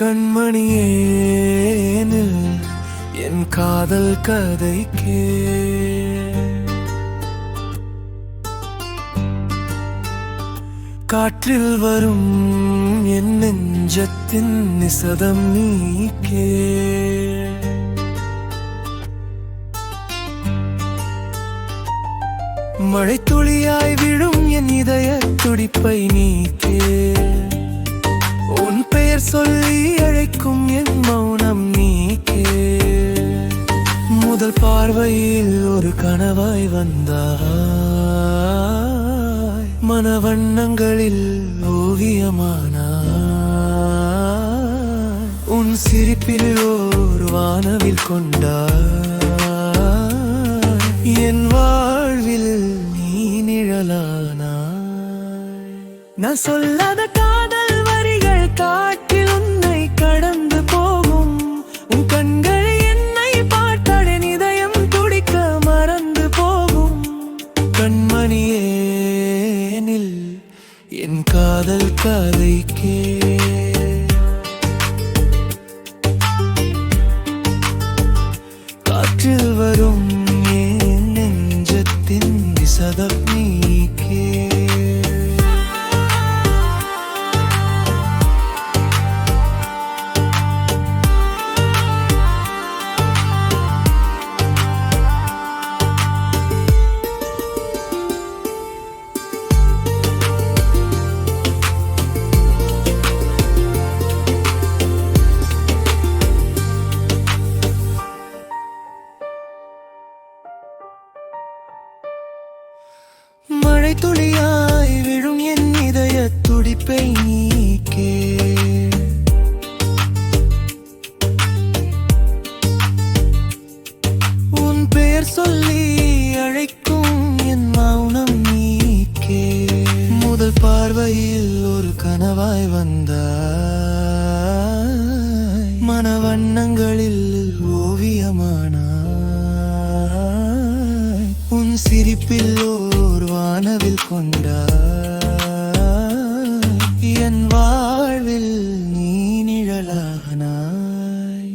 கண்மணியேனில் என் காதல் கதை கே காற்றில் வரும் என் நெஞ்சத்தின் நிசதம் நீக்கே. மழை துளியாய் விழும் என் இதய துடிப்பை நீக்கே. உன் பெயர் சொல்ல முதல் பார்வையில் ஒரு கனவாய் வந்தாய். மனவண்ணங்களில் ஓவியமானாய். உன் சிரிப்பில் ஓர் வானவில் கொண்டாய். என் வாழ்வில் நீ நிழலானாய். நான் சொல்லாத கா என் காதல் கதை கே காற்றில் வரும் என் நெஞ்சத்தின் விசதம் நீக்கே. மழை துளியாய் விழும் என் இதய துடிப்பை நீக்கே. உன் பெயர் சொல்லி அழைக்கும் என் மௌனம் நீக்கே. முதல் பார்வையில் ஒரு கனவாய் வந்தாய். மனவண்ணங்களில் ஓவியமானாய். உன் சிரிப்பில் ஓர் வானவில் கொண்டாய். என் வாழ்வில் நீ நிழலானாய்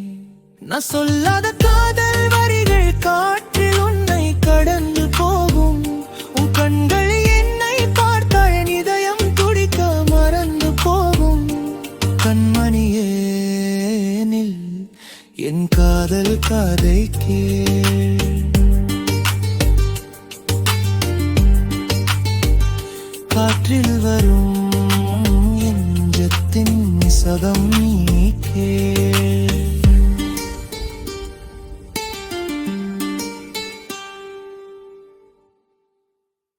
நான் சொல்லாத காதல் வரிகள் காற்றில் உன்னை கடந்து போகும். உன் கண்கள் என்னை பார்த்தால் இதயம் துடிக்க மறந்து போகும். கண்மணியேனில் என் காதல் கதை கேள்.